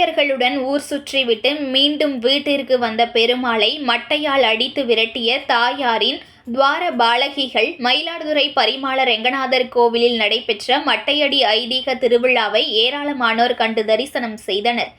கோப்பியர்களுடன் ஊர் சுற்றிவிட்டு மீண்டும் வீட்டிற்கு வந்த பெருமாளை மட்டையால் அடித்து விரட்டிய தாயாரின் துவார பாலகிகள் மயிலாடுதுறை பரிமாள ரெங்கநாதர் கோவிலில் நடைபெற்ற மட்டையடி ஐதீக திருவிழாவை ஏராளமானோர் கண்டு தரிசனம் செய்தனர்.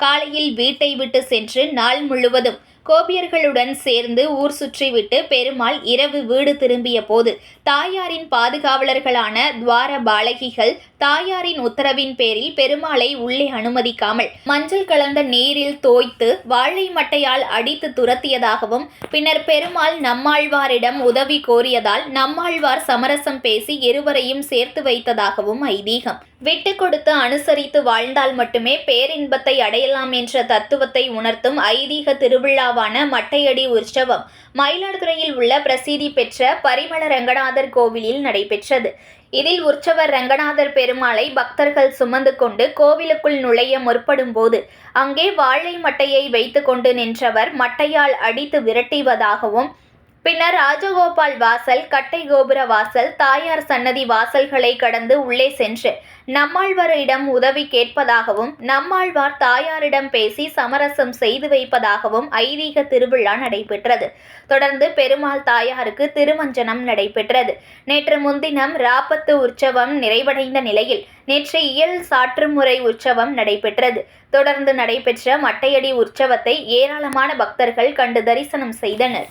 காலையில் வீட்டை விட்டு சென்று நாள் முழுவதும் கோபியர்களுடன் சேர்ந்து ஊர் சுற்றிவிட்டு பெருமாள் இரவு வீடு திரும்பிய போது தாயாரின் பாதுகாவலர்களான துவார பாலகிகள் தாயாரின் உத்தரவின் பேரில் பெருமாளை உள்ளே அனுமதிக்காமல் மஞ்சள் கலந்த நீரில் தோய்த்து வாழை மட்டையால் அடித்து துரத்தியதாகவும் பின்னர் பெருமாள் நம்மாழ்வாரிடம் உதவி கோரியதால் நம்மாழ்வார் சமரசம் பேசி இருவரையும் சேர்த்து வைத்ததாகவும் ஐதீகம். விட்டு கொடுத்து அனுசரித்து வாழ்ந்தால் மட்டுமே பேரின்பத்தை அடையலாம் என்ற தத்துவத்தை உணர்த்தும் ஐதீக திருவிழா விழாவான மட்டையடி உற்சவம் மயிலாடுதுறையில் உள்ள பிரசித்தி பெற்ற பரிமள ரங்கநாதர் கோவிலில் நடைபெற்றது. இதில் உற்சவர் ரங்கநாதர் பெருமாளை பக்தர்கள் சுமந்து கொண்டு கோவிலுக்குள் நுழைய முற்படும் போது அங்கே வாழை மட்டையை வைத்து கொண்டு நின்றவர் மட்டையால் அடித்து விரட்டிவதாகவும் பின்னர் ராஜகோபால் வாசல் கட்டை கோபுர வாசல் தாயார் சன்னதி வாசல்களை கடந்து உள்ளே சென்று நம்மாழ்வாரிடம் உதவி கேட்பதாகவும் நம்மாழ்வார் தாயாரிடம் பேசி சமரசம் செய்து வைப்பதாகவும் ஐதீக திருவிழா நடைபெற்றது. தொடர்ந்து பெருமாள் தாயாருக்கு திருமஞ்சனம் நடைபெற்றது. நேற்று முன்தினம் ராப்பத்து உற்சவம் நிறைவடைந்த நிலையில் நேற்று இயல் சாற்றுமுறை உற்சவம் நடைபெற்றது. தொடர்ந்து நடைபெற்ற மட்டையடி உற்சவத்தை ஏராளமான பக்தர்கள் கண்டு தரிசனம் செய்தனர்.